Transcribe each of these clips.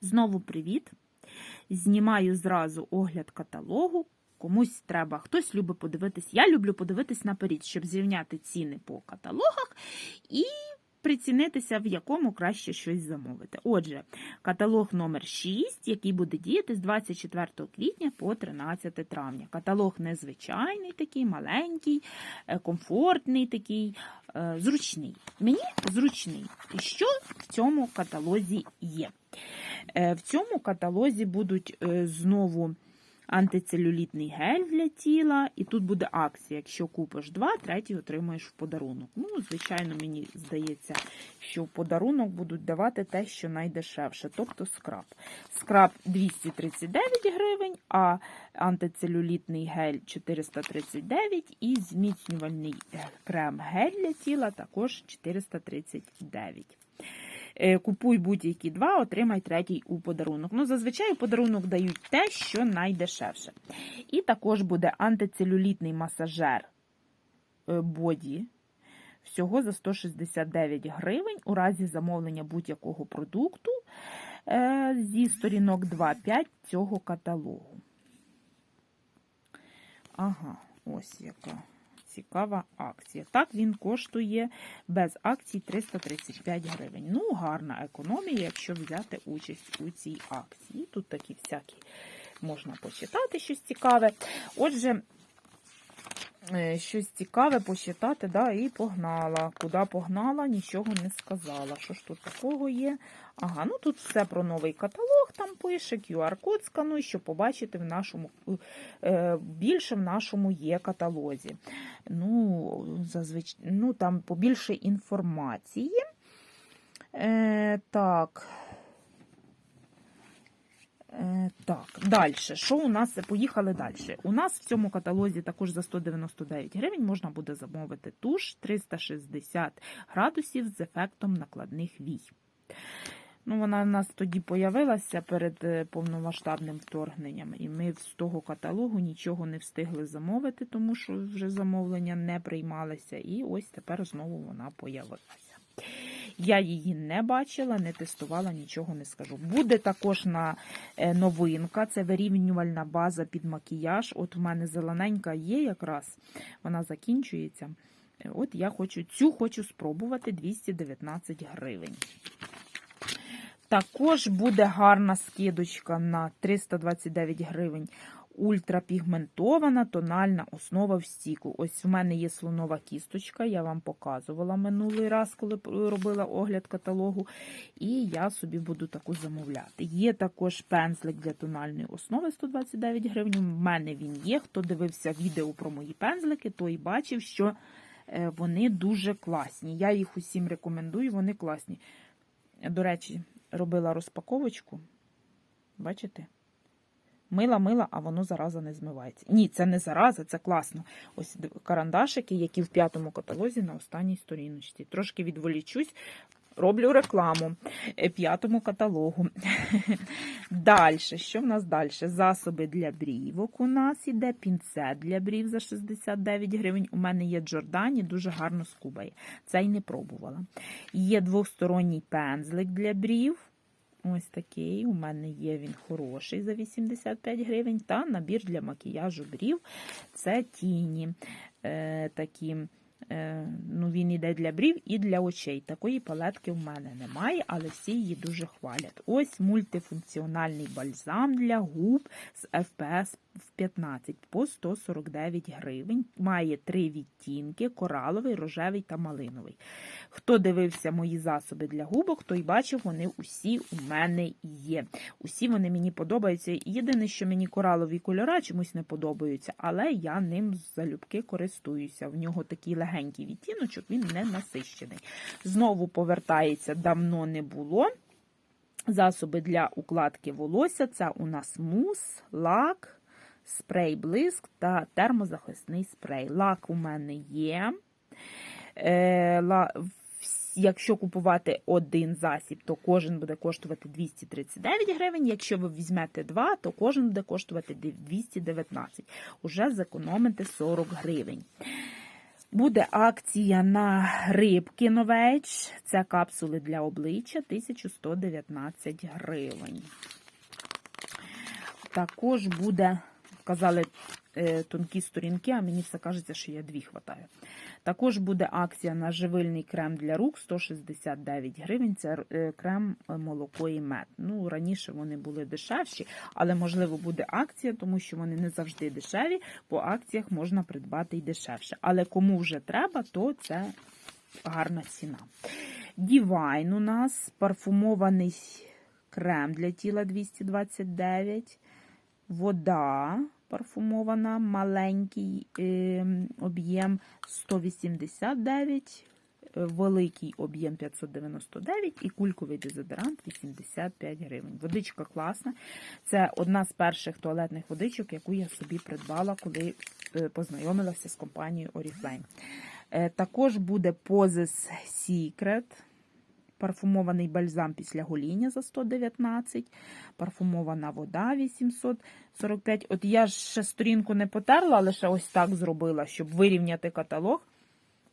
Знову привіт! Знімаю зразу огляд каталогу. Комусь треба, хтось любить подивитись. Я люблю подивитись наперед, щоб зрівняти ціни по каталогах і прицінитися, в якому краще щось замовити. Отже, каталог номер 6, який буде діяти з 24 квітня по 13 травня. Каталог незвичайний, такий маленький, е, комфортний, такий, е, зручний. Мені зручний. І що в цьому каталозі є? Е, В цьому каталозі будуть знову антицелюлітний гель для тіла, і тут буде акція. Якщо купиш два, третій отримаєш в подарунок. Ну, звичайно, мені здається, що в подарунок будуть давати те, що найдешевше, тобто скраб. Скраб 239 гривень, а антицелюлітний гель 439 і зміцнювальний крем гель для тіла також 439. Е, Купуй будь-які два, отримай третій у подарунок. Ну, зазвичай у подарунок дають те, що найдешевше. І також буде антицелюлітний масажер е, боді. Всього за 169 гривень у разі замовлення будь-якого продукту е, зі сторінок 2.5 цього каталогу. Ага, ось яка цікава акція. Так, він коштує без акцій 335 гривень. Ну, гарна економія, якщо взяти участь у цій акції. Тут такі всякі можна почитати щось цікаве. Отже, щось цікаве почитати, да, і погнала. Куди погнала, нічого не сказала. Що ж тут такого є? Ага, ну тут все про новий каталог, там пише, QR-код скануй, щоб побачити в нашому, е, більше в нашому є каталозі. Ну, зазвич... ну там побільше інформації. Е, так. Е, Так, далі. Що у нас? Поїхали далі. У нас в цьому каталозі також за 199 гривень можна буде замовити туш 360 градусів з ефектом накладних вій. Ну, Вона в нас тоді появилася перед е, повномасштабним вторгненням, і ми з того каталогу нічого не встигли замовити, тому що вже замовлення не приймалися. І ось тепер знову вона появилася. Я її не бачила, не тестувала, нічого не скажу. Буде також на е, новинка, це вирівнювальна база під макіяж. От в мене зелененька є якраз, вона закінчується. От я хочу цю хочу спробувати 219 гривень. Також буде гарна скидочка на 329 гривень. Ультрапігментована тональна основа в стіку. Ось в мене є слонова кісточка, я вам показувала минулий раз, коли робила огляд каталогу. І я собі буду таку замовляти. Є також пензлик для тональної основи 129 гривень. У мене він є. Хто дивився відео про мої пензлики, той бачив, що е, вони дуже класні. Я їх усім рекомендую, вони класні. До речі, робила розпаковочку. Бачите? Мила-мила, а воно зараза не змивається. Ні, це не зараза, це класно. Ось карандашики, які в п'ятому каталозі на останній сторіночці. Трошки відволічусь, роблю рекламу п'ятому каталогу. Далі, що в нас далі? Засоби для брівок у нас іде, пінцет для брів за 69 гривень. У мене є Джордані, дуже гарно скубає. Цей не пробувала. Є двосторонній пензлик для брів. Ось такий. У мене є він хороший за 85 гривень. Та набір для макіяжу брів. Це тіні. Е, такі, ну Він іде для брів і для очей. Такої палетки в мене немає, але всі її дуже хвалять. Ось мультифункціональний бальзам для губ з FPS в 15 по 149 гривень. Має три відтінки: кораловий, рожевий та малиновий. Хто дивився мої засоби для губок, той бачив, вони усі у мене є. Усі вони мені подобаються. Єдине, що мені коралові кольора чомусь не подобаються, але я ним залюбки користуюся. В нього такий легенький відтіночок, він не насищений. Знову повертається, давно не було. Засоби для укладки волосся це у нас мус, лак спрей блиск та термозахисний спрей. Лак у мене є. Е, ла, Якщо купувати один засіб, то кожен буде коштувати 239 гривень. Якщо ви візьмете два, то кожен буде коштувати 219. Уже зекономите 40 гривень. Буде акція на рибки новеч. Це капсули для обличчя 1119 гривень. Також буде, казали, е, тонкі сторінки, а мені все кажеться, що я дві хватаю. Також буде акція на живильний крем для рук 169 гривень. Це е, крем е, молоко і мед. Ну, раніше вони були дешевші, але можливо буде акція, тому що вони не завжди дешеві. По акціях можна придбати і дешевше. Але кому вже треба, то це гарна ціна. Дівайн у нас парфумований крем для тіла 229, вода парфумована, маленький е, об'єм 189, е, великий об'єм 599 і кульковий дезодорант 85 гривень. Водичка класна. Це одна з перших туалетних водичок, яку я собі придбала, коли е, познайомилася з компанією Oriflame. Також буде Poses Secret. Парфумований бальзам після гоління за 119, парфумована вода 845. От я ж ще сторінку не потерла, ще ось так зробила, щоб вирівняти каталог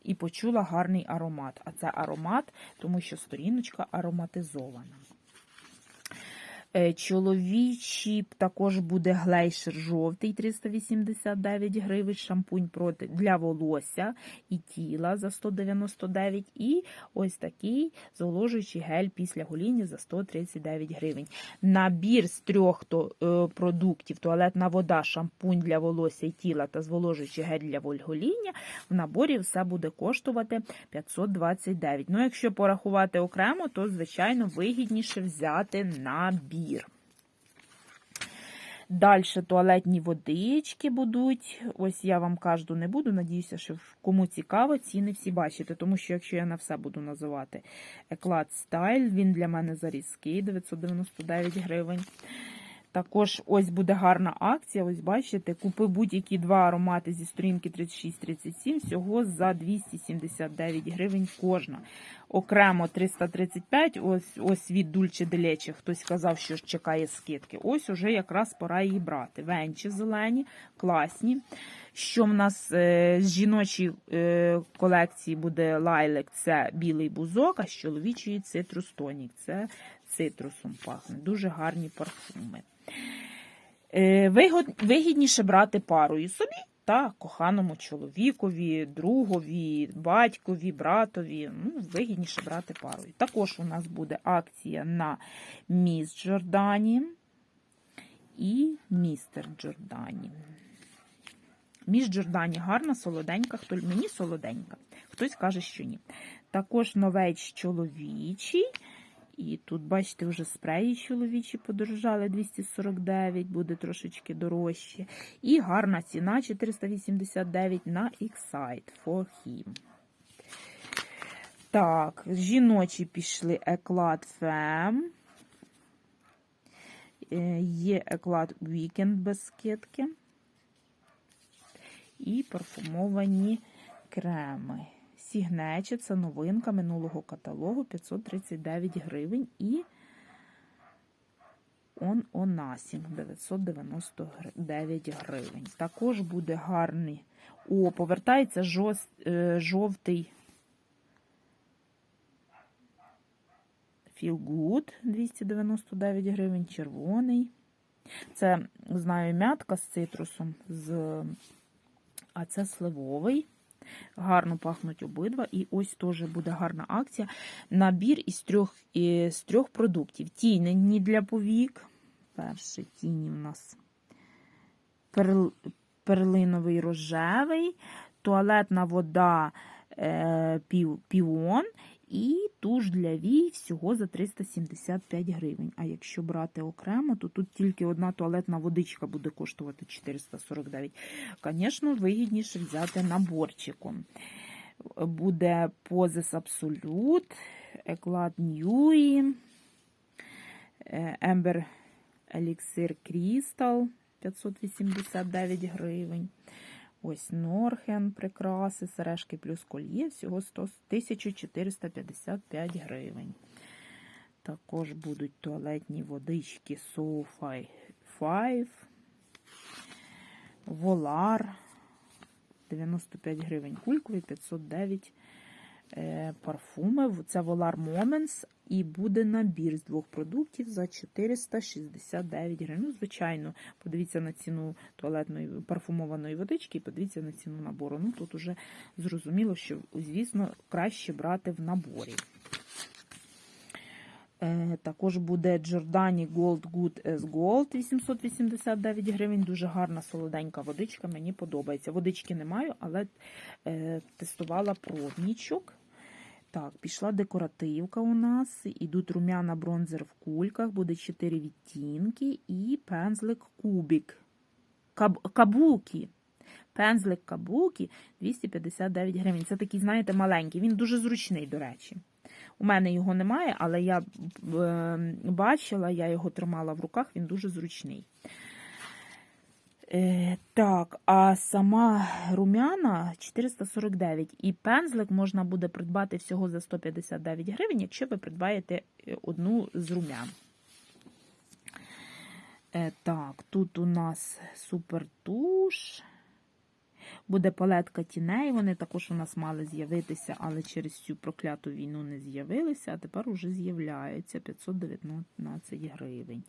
і почула гарний аромат. А це аромат, тому що сторіночка ароматизована. Е, Чоловічий також буде глейшер жовтий 389 гривень, шампунь проти для волосся і тіла за 199 і ось такий зволожуючий гель після гоління за 139 гривень. Набір з трьох е, продуктів туалетна вода, шампунь для волосся і тіла та зволожуючий гель для гоління в наборі все буде коштувати 529. Ну, якщо порахувати окремо, то звичайно вигідніше взяти набір. Далі туалетні водички будуть. Ось я вам кажу, не буду. Надіюся, що кому цікаво, ціни всі бачите. Тому що, якщо я на все буду називати Еклад Стайл, він для мене зарізкий 999 гривень. Також ось буде гарна акція. Ось бачите, купи будь-які два аромати зі сторінки 36-37, всього за 279 гривень кожна. Окремо 335, ось ось від Дульче Делече. Хтось казав, що чекає скидки. Ось уже якраз пора її брати. Венчі зелені, класні. Що в нас е, з жіночої е, колекції буде лайлек, це білий бузок, а з чоловічої цитрус тонік. Це цитрусом пахне. Дуже гарні парфуми. Е, Вигідніше брати парою собі та коханому чоловікові, другові, батькові, братові. Ну, вигідніше брати парою. Також у нас буде акція на міс Джордані і містер Джордані. Між Джордані гарна, солоденька, хто мені солоденька, хтось каже, що ні. Також новеч чоловічий. І тут, бачите, вже спреї чоловічі подорожали 249, буде трошечки дорожче. І гарна ціна 489 на Excite for him. Так, жіночі пішли Еклад Femme. Е, Є Еклад Weekend без скидки. І парфумовані креми. Сігнечі це новинка минулого каталогу 539 гривень і он Онасінг 999 гривень. Також буде гарний. О, повертається жос, е, жовтий Good 299 гривень, червоний. Це, знаю, м'ятка з цитрусом, з... а це сливовий. Гарно пахнуть обидва. І ось теж буде гарна акція. Набір із трьох із трьох продуктів. Тінені для повік. Перший тіні у нас перл, перлиновий рожевий, туалетна вода е, пів, піон і туш для вій всього за 375 гривень. А якщо брати окремо, то тут тільки одна туалетна водичка буде коштувати 449. Звісно, вигідніше взяти наборчиком. Буде Позис Absolute, Еклад Ньюї, Ембер Еліксир Крістал 589 гривень. Ось Норхен, прикраси, сережки плюс кольє, всього 100, 1455 гривень. Також будуть туалетні водички SoFi 5, Волар, 95 гривень кульковий, 509 е, парфумів. Це Volar Moments. І буде набір з двох продуктів за 469 гривень. Ну, звичайно, подивіться на ціну туалетної парфумованої водички і подивіться на ціну набору. Ну, тут уже зрозуміло, що, звісно, краще брати в наборі. Е, Також буде Giordani Gold Good as Gold 889 гривень. Дуже гарна солоденька водичка, мені подобається. Водички не маю, але е, тестувала пробнічок. Так, пішла декоративка у нас. Ідуть рум'яна бронзер в кульках, буде 4 відтінки і пензлик кубік. Каб, кабукі. Пензлик кабукі 259 гривень. Це такий, знаєте, маленький. Він дуже зручний, до речі. У мене його немає, але я е, бачила, я його тримала в руках, він дуже зручний. Е, так, а сама рум'яна 449. І пензлик можна буде придбати всього за 159 гривень, якщо ви придбаєте е, одну з рум'ян. Е, так, тут у нас супертуш. Буде палетка тіней. Вони також у нас мали з'явитися, але через цю прокляту війну не з'явилися, а тепер уже з'являються 519 гривень.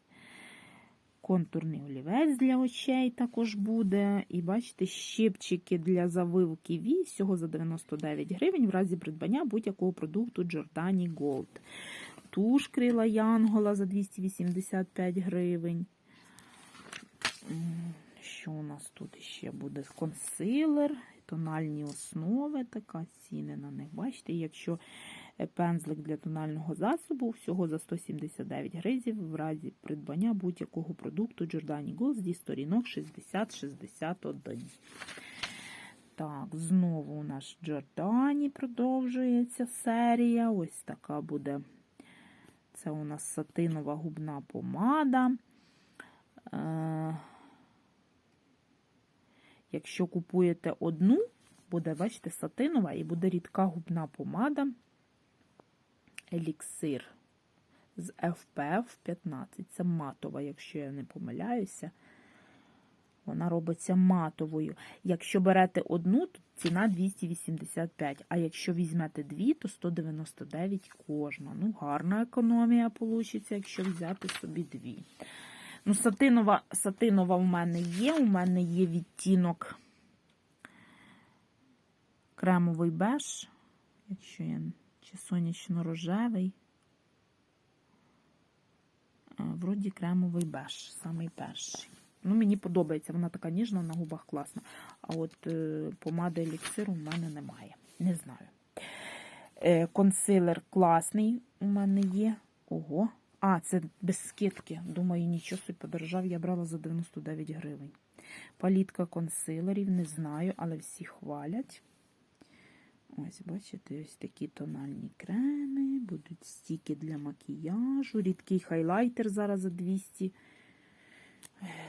Контурний олівець для очей також буде. І бачите, щипчики для завивки вій всього за 99 гривень в разі придбання будь-якого продукту Giordani Gold. Туш крила Янгола за 285 гривень. Що у нас тут ще буде? Консилер, тональні основи, така ціни на них. Бачите, якщо пензлик для тонального засобу, всього за 179 гривень в разі придбання будь-якого продукту Giordani Gold зі сторінок 60-61. Так, знову у нас Giordani продовжується серія. Ось така буде. Це у нас сатинова губна помада. Е, Якщо купуєте одну, буде, бачите, сатинова і буде рідка губна помада еліксир з FPF 15. Це матова, якщо я не помиляюся. Вона робиться матовою. Якщо берете одну, то ціна 285, а якщо візьмете дві, то 199 кожна. Ну, гарна економія вийде, якщо взяти собі дві. Ну, сатинова, сатинова в мене є. У мене є відтінок кремовий беж, якщо я чи сонячно-рожевий. Вроді кремовий беж, самий перший. Ну, мені подобається, вона така ніжна, на губах класна. А от е, помади еліксиру в мене немає. Не знаю. Е, консилер класний у мене є. Ого. А, це без скидки. Думаю, нічого собі подорожав. Я брала за 99 гривень. Палітка консилерів, не знаю, але всі хвалять. Ось, бачите, ось такі тональні креми, будуть стіки для макіяжу, рідкий хайлайтер зараз за 200.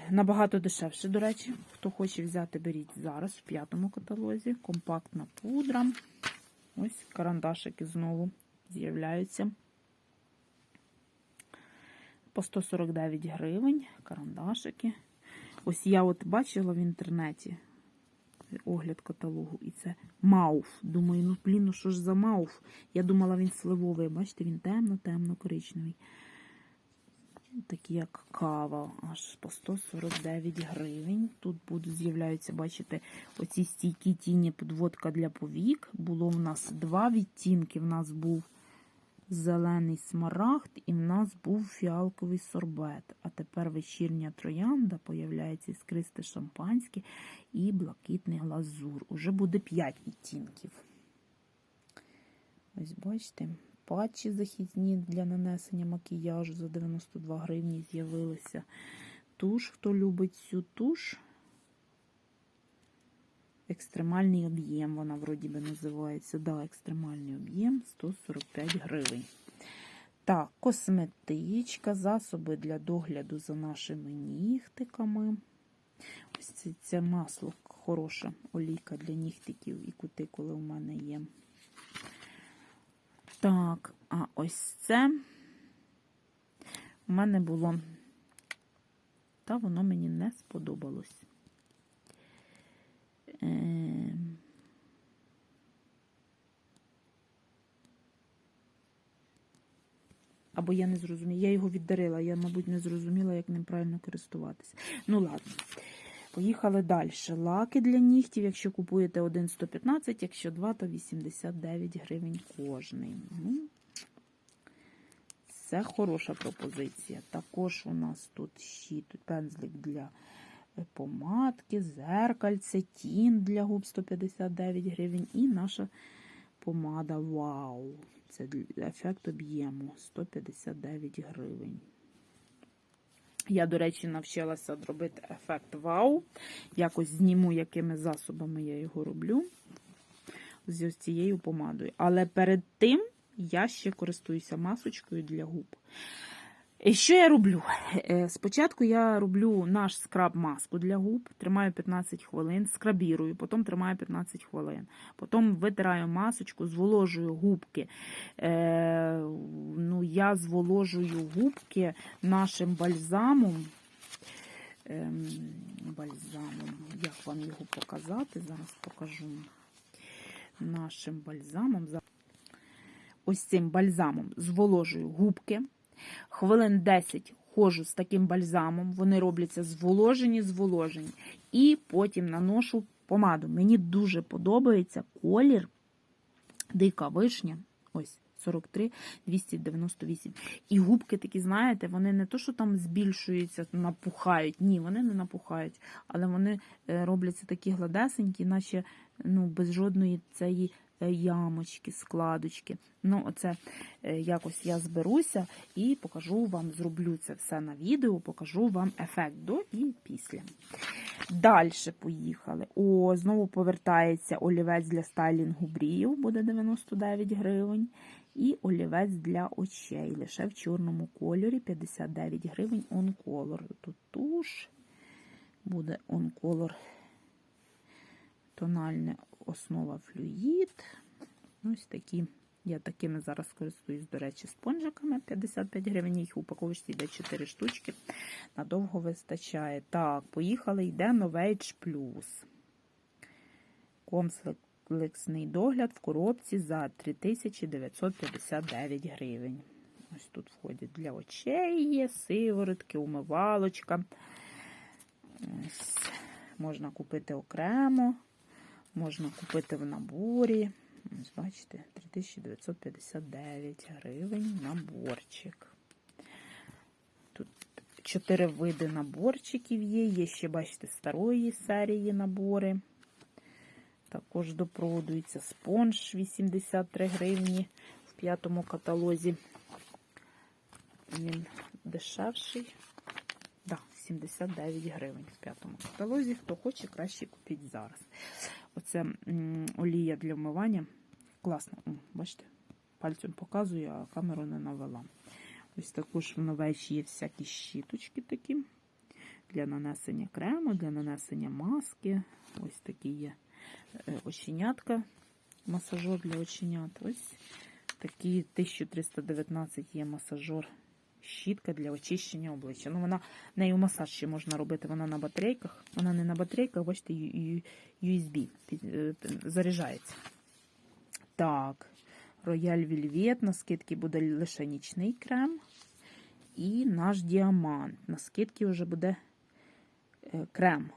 Набагато дешевше, до речі. Хто хоче взяти, беріть зараз в п'ятому каталозі. Компактна пудра. Ось карандашики знову з'являються. По 149 гривень, карандашики. Ось я от бачила в інтернеті огляд каталогу. І це мауф. Думаю, ну блін, ну що ж за мауф? Я думала, він сливовий. Бачите, він темно-темно коричневий. Такий, як кава, аж по 149 гривень. Тут будуть з'являються, бачите, оці стійкі тіні подводка для повік. Було в нас два відтінки. В нас був зелений смарагд, і в нас був фіалковий сорбет. А тепер вечірня троянда, появляється іскристе шампанське і блакитний глазур. Уже буде 5 відтінків. Ось бачите, патчі захисні для нанесення макіяжу за 92 гривні з'явилися. Туш, хто любить цю туш. Екстремальний об'єм, вона вроді би називається. Да, екстремальний об'єм 145 гривень. Так, косметичка, засоби для догляду за нашими нігтиками. Ось це, це масло хороша олійка для нігтиків і кутикули у мене є. Так, а ось це у мене було, та воно мені не сподобалось. Е, або я не зрозуміла, я його віддарила, я, мабуть, не зрозуміла, як ним правильно користуватися. Ну, ладно. Поїхали далі. Лаки для нігтів, якщо купуєте один 115, якщо два, то 89 гривень кожний. Ну, це хороша пропозиція. Також у нас тут щит, пензлик для помадки, зеркальце, тін для губ 159 гривень. І наша помада Вау. Це ефект об'єму 159 гривень. Я, до речі, навчилася робити ефект вау. Якось зніму, якими засобами я його роблю. З цією помадою. Але перед тим я ще користуюся масочкою для губ. Що я роблю? Е, Спочатку я роблю наш скраб-маску для губ, тримаю 15 хвилин, скрабірую, потім тримаю 15 хвилин. Потім витираю масочку, зволожую губки. Е, ну, я зволожую губки нашим бальзамом. Ем, бальзамом. Як вам його показати? Зараз покажу. Нашим бальзамом. Ось цим бальзамом зволожую губки. Хвилин 10 ходжу з таким бальзамом. Вони робляться зволожені, зволожені. І потім наношу помаду. Мені дуже подобається колір дика вишня. Ось 43 298. І губки такі, знаєте, вони не то, що там збільшуються, напухають. Ні, вони не напухають, але вони е, робляться такі гладесенькі, наче ну, без жодної цієї ямочки, складочки. Ну, оце е, якось я зберуся і покажу вам, зроблю це все на відео, покажу вам ефект до і після. Далі поїхали. О, знову повертається олівець для стайлінгу брів, буде 99 гривень. І олівець для очей. Лише в чорному кольорі 59 гривень color. Тут туш, буде color тональна основа флюїд. Ось такі. Я такими зараз користуюсь, до речі, спонжиками 55 гривень. Їх в упаковочці йде 4 штучки. Надовго вистачає. Так, поїхали, йде Novage Plus. Комплексний догляд в коробці за 3959 гривень. Ось тут входять для очей, є сиворотки, умивалочка. Ось. Можна купити окремо, можна купити в наборі. Ось, бачите, 3959 гривень наборчик. Тут чотири види наборчиків є. Є ще, бачите, старої серії набори. Також допродується спонж 83 гривні в п'ятому каталозі. Він дешевший. Да, 79 гривень в п'ятому каталозі. Хто хоче, краще купіть зараз. Оце олія для вмивання. Класно. Бачите, пальцем показую, а камеру не навела. Ось також в новечі є всякі щіточки такі. Для нанесення крему, для нанесення маски. Ось такі є е, оченятка. Масажор для оченят. Ось такий 1319 є масажор. Щітка для очищення обличчя. Ну, вона нею масаж ще можна робити. Вона на батарейках. Вона не на батарейках, бачите, USB е, заряджається. Так, Royal Velvet. На скидки буде лише нічний крем. І наш діамант. На скидки вже буде е, крем.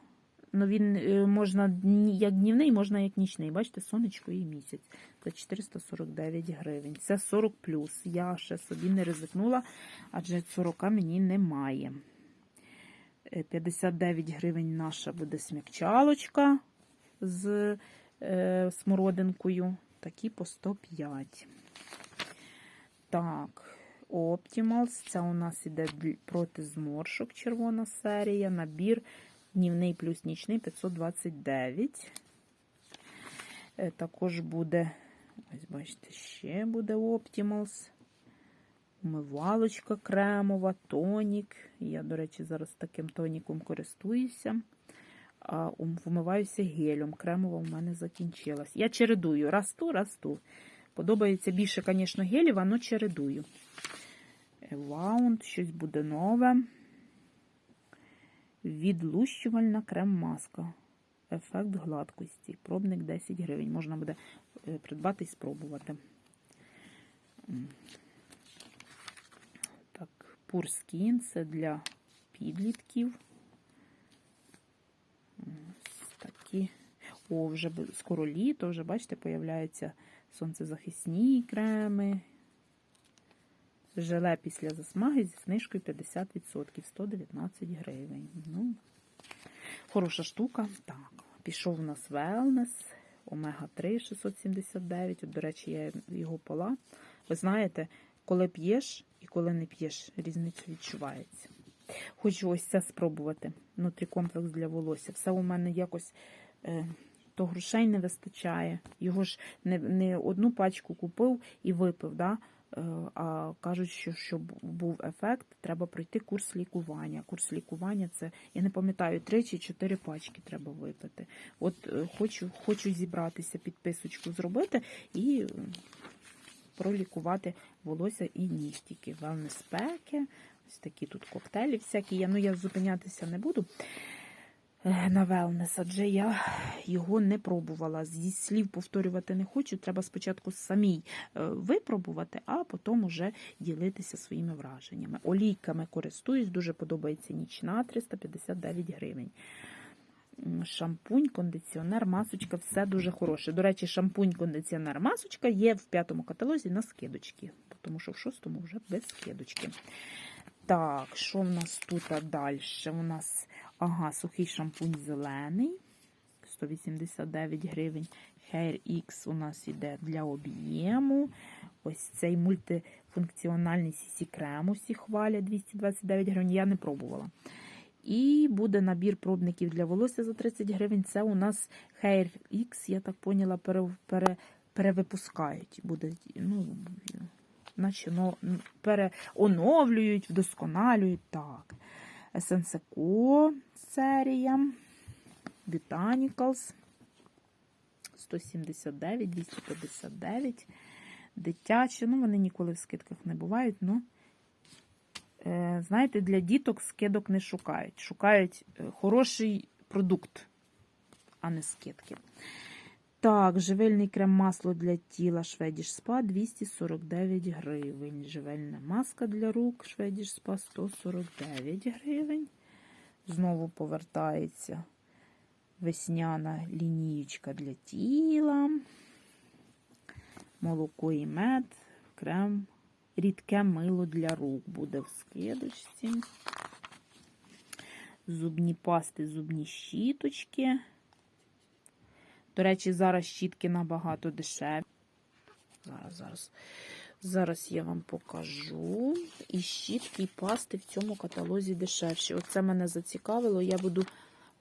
Ну, він е, можна як днівний, можна як нічний. Бачите, сонечко і місяць. За 449 гривень. Це 40 плюс. Я ще собі не ризикнула, адже 40 мені немає. Е, 59 гривень наша буде смягчалочка з е, смородинкою. Такі по 105. Так, Optimals. Це у нас іде проти зморшок червона серія. Набір днівний плюс нічний 529. Е, Також буде, ось бачите, ще буде Optimals. Умивалочка кремова, тонік. Я, до речі, зараз таким тоніком користуюся. А вмиваюся гелем. Кремова у мене закінчилась. Я чередую раз ту, раз ту. Подобається більше, звісно, гелів, але чередую. Ваунд, щось буде нове. Відлущувальна крем-маска. Ефект гладкості. Пробник 10 гривень. Можна буде е, придбати і спробувати. М. Пурскін це для підлітків. Ось такі. О, вже скоро літо, вже, бачите, появляються сонцезахисні креми. Желе після засмаги зі знижкою 50%, 119 гривень. Ну, хороша штука. Так, пішов у нас Wellness, Омега-3 679. От, до речі, я його пила. Ви знаєте, коли п'єш і коли не п'єш, різниця відчувається. Хочу ось це спробувати. Нутрікомплекс для волосся. Все у мене якось е, то грошей не вистачає. Його ж не, не одну пачку купив і випив. Да? Е, А кажуть, що щоб був ефект, треба пройти курс лікування. Курс лікування це, я не пам'ятаю, три чи чотири пачки треба випити. От е, хочу, хочу зібратися, підписочку зробити і е, пролікувати волосся і нігтіки. Wellness пеки, ось такі тут коктейлі всякі є. Ну, я зупинятися не буду на wellness, адже я його не пробувала. Зі слів повторювати не хочу. Треба спочатку самій е, випробувати, а потім уже ділитися своїми враженнями. Олійками користуюсь, дуже подобається нічна 359 гривень. Шампунь, кондиціонер, масочка, все дуже хороше. До речі, шампунь, кондиціонер, масочка є в п'ятому каталозі на скидочки, тому що в шостому вже без скидочки. Так, що в нас тут далі? У нас ага, сухий шампунь зелений, 189 гривень. Hair X у нас іде для об'єму. Ось цей мультифункціональний CC крем усі хвалять 229 гривень. Я не пробувала. І буде набір пробників для волосся за 30 гривень. Це у нас Hair X, я так поняла, пере, пере, перевипускають. Буде, ну, наче ну, переоновлюють, вдосконалюють. Так. Сенсеко серія. Botanicals. 179, 259. Дитячі. Ну, вони ніколи в скидках не бувають. Ну, е, знаєте, для діток скидок не шукають. Шукають е, хороший продукт, а не скидки. Так, живельний крем масло для тіла Шведіш Спа 249 гривень. Живельна маска для рук Шведіш Спа 149 гривень. Знову повертається весняна лінієчка для тіла. Молоко і мед, крем, рідке мило для рук буде в скидочці. Зубні пасти, зубні щіточки. До речі, зараз щітки набагато дешеві. Зараз, зараз. Зараз я вам покажу. І щітки, і пасти в цьому каталозі дешевші. Оце мене зацікавило. Я буду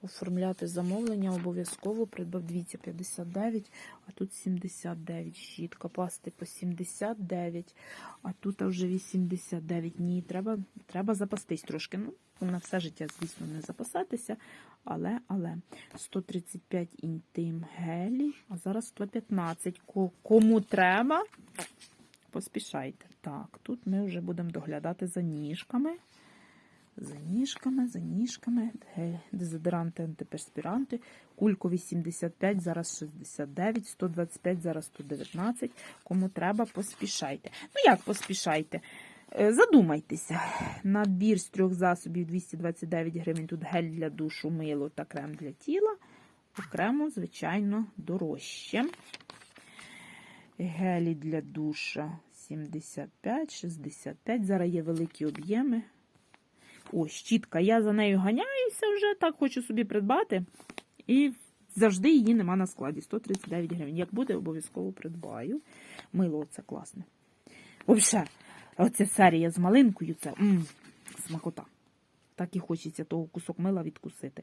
оформляти замовлення, обов'язково придбав дивіться, 59, а тут 79 щітка. Пасти по 79, а тут вже 89. Ні, треба, треба запастись трошки. Ну, на все життя, звісно, не запасатися. Але, але 135 інтим гелі, а зараз 115. Кому треба, поспішайте. Так, тут ми вже будемо доглядати за ніжками. За ніжками, за ніжками, дезодоранти, антиперспіранти. Кулько 85, зараз 69, 125, зараз 119. Кому треба, поспішайте. Ну як поспішайте? Е, Задумайтеся. Набір з трьох засобів 229 гривень. Тут гель для душу, мило та крем для тіла. Окремо, звичайно, дорожче. Гелі для душа 75, 65. Зараз є великі об'єми. О, щітка. Я за нею ганяюся вже, так хочу собі придбати. І завжди її нема на складі. 139 гривень. Як буде, обов'язково придбаю. Мило це класне. Взагалі, оця серія з малинкою це м, смакота. Так і хочеться того кусок мила відкусити.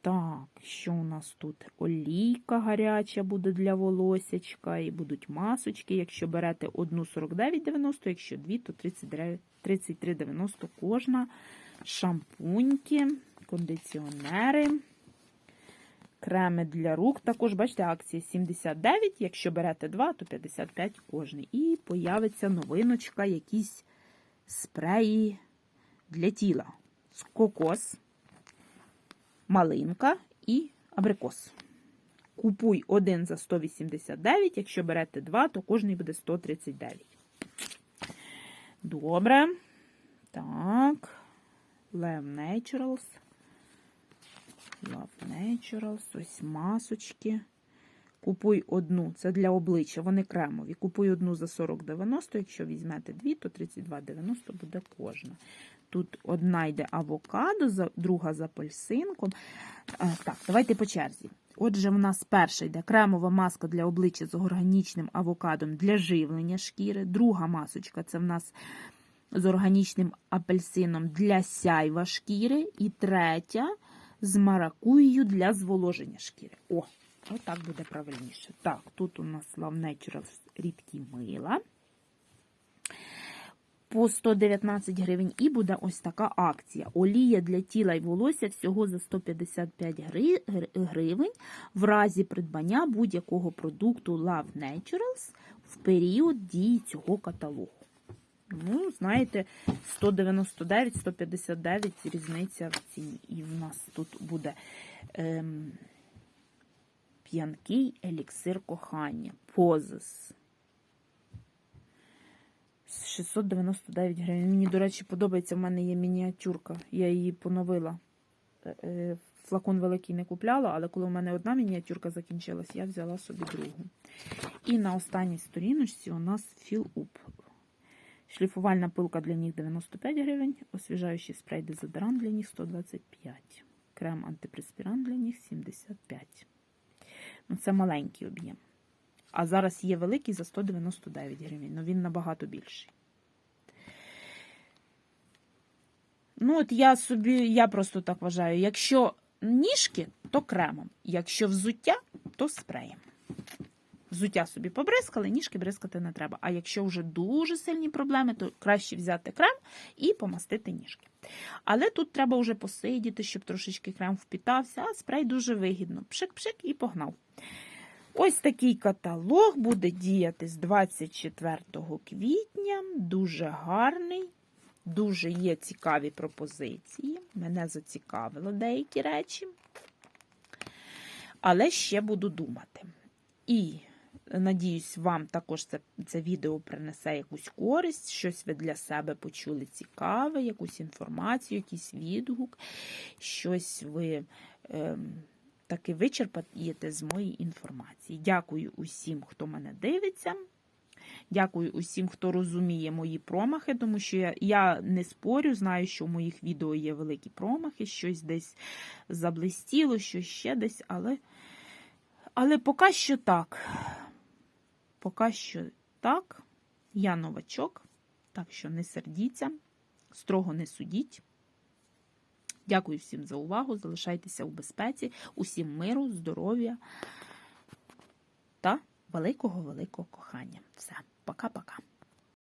Так, що у нас тут? Олійка гаряча буде для волосячка, і будуть масочки. Якщо берете одну 49,90, якщо дві, то 33,90 кожна. Шампуньки, кондиціонери, креми для рук. Також, бачите, акція 79. Якщо берете два, то 55 кожний. І появиться новиночка, якісь спреї для тіла. З кокос малинка і абрикос. Купуй один за 189, якщо берете два, то кожний буде 139. Добре. Так. Love Naturals. Love Naturals. Ось масочки. Купуй одну, це для обличчя, вони кремові. Купуй одну за 40,90, якщо візьмете дві, то 32,90 буде кожна. Тут одна йде авокадо, друга з апельсинком. Е, Так, давайте по черзі. Отже, в нас перша йде кремова маска для обличчя з органічним авокадом для живлення шкіри. Друга масочка це в нас з органічним апельсином для сяйва шкіри. І третя з маракуєю для зволоження шкіри. О, отак буде правильніше. Так, тут у нас Love рідкі мила по 119 гривень. І буде ось така акція. Олія для тіла і волосся всього за 155 гри- гри- гривень в разі придбання будь-якого продукту Love Naturals в період дії цього каталогу. Ну, знаєте, 199-159 різниця в ціні. І в нас тут буде ем, п'янкий еліксир кохання. Позис. 699 гривень. Мені, до речі, подобається. В мене є мініатюрка. Я її поновила. Е, е, Флакон великий не купляла, але коли у мене одна мініатюрка закінчилась, я взяла собі другу. І на останній сторіночці у нас філ-уп. Шліфувальна пилка для ніг 95 гривень, освіжаючий спрей дезодорант для ніг 125. Крем антипреспірант для ніг 75. Ну, це маленький об'єм. А зараз є великий за 199 гривень, але він набагато більший. Ну, от я собі, я просто так вважаю, якщо ніжки, то кремом, якщо взуття, то спреєм. Взуття собі побризкали, ніжки бризкати не треба. А якщо вже дуже сильні проблеми, то краще взяти крем і помастити ніжки. Але тут треба вже посидіти, щоб трошечки крем впітався, а спрей дуже вигідно. Пшик-пшик і погнав. Ось такий каталог буде діяти з 24 квітня. Дуже гарний, дуже є цікаві пропозиції. Мене зацікавило деякі речі. Але ще буду думати. І надіюсь, вам також це, це відео принесе якусь користь, щось ви для себе почули цікаве, якусь інформацію, якийсь відгук, щось ви. Ем, таки вичерпаєте з моєї інформації. Дякую усім, хто мене дивиться. Дякую усім, хто розуміє мої промахи, тому що я, я не спорю, знаю, що в моїх відео є великі промахи, щось десь заблистіло, щось ще десь, але, але поки що так. Поки що так. Я новачок, так що не сердіться, строго не судіть. Дякую всім за увагу. Залишайтеся у безпеці, усім миру, здоров'я та великого-великого кохання. Все, пока-пока.